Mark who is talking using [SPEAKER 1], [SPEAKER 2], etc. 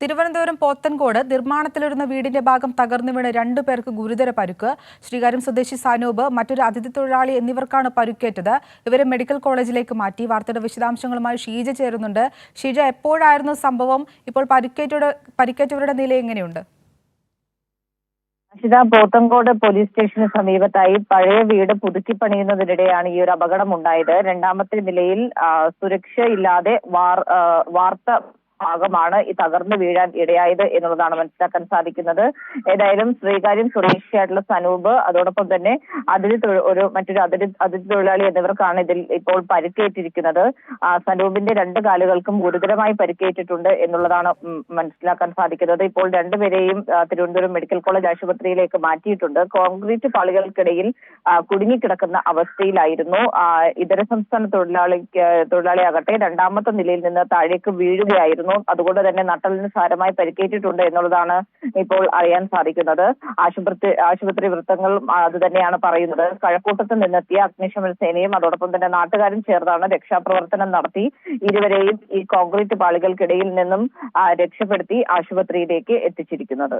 [SPEAKER 1] തിരുവനന്തപുരം പോത്തൻകോട് നിർമ്മാണത്തിലിരുന്ന വീടിന്റെ ഭാഗം തകർന്നു വീണ് രണ്ടു പേർക്ക് ഗുരുതര പരുക്ക്. ശ്രീകാര്യം സ്വദേശി സനൂപ് മറ്റൊരു അതിഥി തൊഴിലാളി എന്നിവർക്കാണ് പരുക്കേറ്റത്. ഇവരെ മെഡിക്കൽ കോളേജിലേക്ക് മാറ്റി. വാർത്തയുടെ വിശദാംശങ്ങളുമായി ഷീജ ചേരുന്നുണ്ട്. ഷീജ എപ്പോഴായിരുന്നു സംഭവം? ഇപ്പോൾ പരിക്കേറ്റവരുടെ പരിക്കേറ്റവരുടെ നില എങ്ങനെയുണ്ട്?
[SPEAKER 2] ഷിത പോത്തങ്കോട് പോലീസ് സ്റ്റേഷന് സമീപത്തായി പഴയ വീട് പുതുക്കി പണിയുന്നതിനിടെയാണ് ഈ ഒരു അപകടം ഉണ്ടായത്. രണ്ടാമത്തെ നിലയിൽ സുരക്ഷയില്ലാതെ വാർ വാർത്ത ഭാഗമാണ് ഈ തകർന്നു വീഴാൻ ഇടയായത് എന്നുള്ളതാണ് മനസ്സിലാക്കാൻ സാധിക്കുന്നത്. ഏതായാലും ശ്രീകാര്യം സ്വദേശിയായിട്ടുള്ള സനൂപ് അതോടൊപ്പം തന്നെ അതിഥി ഒരു മറ്റൊരു അതിഥി അതിഥി തൊഴിലാളി എന്നിവർക്കാണ് ഇതിൽ ഇപ്പോൾ പരിക്കേറ്റിരിക്കുന്നത്. സനൂപിന്റെ രണ്ട് കാലുകൾക്കും ഗുരുതരമായി പരിക്കേറ്റിട്ടുണ്ട് എന്നുള്ളതാണ് മനസ്സിലാക്കാൻ സാധിക്കുന്നത്. ഇപ്പോൾ രണ്ടുപേരെയും തിരുവനന്തപുരം മെഡിക്കൽ കോളേജ് ആശുപത്രിയിലേക്ക് മാറ്റിയിട്ടുണ്ട്. കോൺക്രീറ്റ് പാളികൾക്കിടയിൽ കുടുങ്ങിക്കിടക്കുന്ന അവസ്ഥയിലായിരുന്നു. ഇതര സംസ്ഥാന തൊഴിലാളി തൊഴിലാളിയാകട്ടെ രണ്ടാമത്തെ നിലയിൽ നിന്ന് താഴേക്ക് വീഴുകയായിരുന്നു. അതുകൊണ്ട് തന്നെ നട്ടലിന് സാരമായി പരിക്കേറ്റിട്ടുണ്ട് എന്നുള്ളതാണ് ഇപ്പോൾ അറിയാൻ സാധിക്കുന്നത്. ആശുപത്രി ആശുപത്രി വൃത്തങ്ങൾ അത് തന്നെയാണ് പറയുന്നത്. കഴക്കൂട്ടത്ത് നിന്നെത്തിയ അഗ്നിശമന സേനയും അതോടൊപ്പം തന്നെ നാട്ടുകാരും ചേർന്നാണ് രക്ഷാപ്രവർത്തനം നടത്തി. ഇരുവരെയും ഈ കോൺക്രീറ്റ് പാളികൾക്കിടയിൽ നിന്നും രക്ഷപ്പെടുത്തി ആശുപത്രിയിലേക്ക് എത്തിച്ചിരിക്കുന്നത്.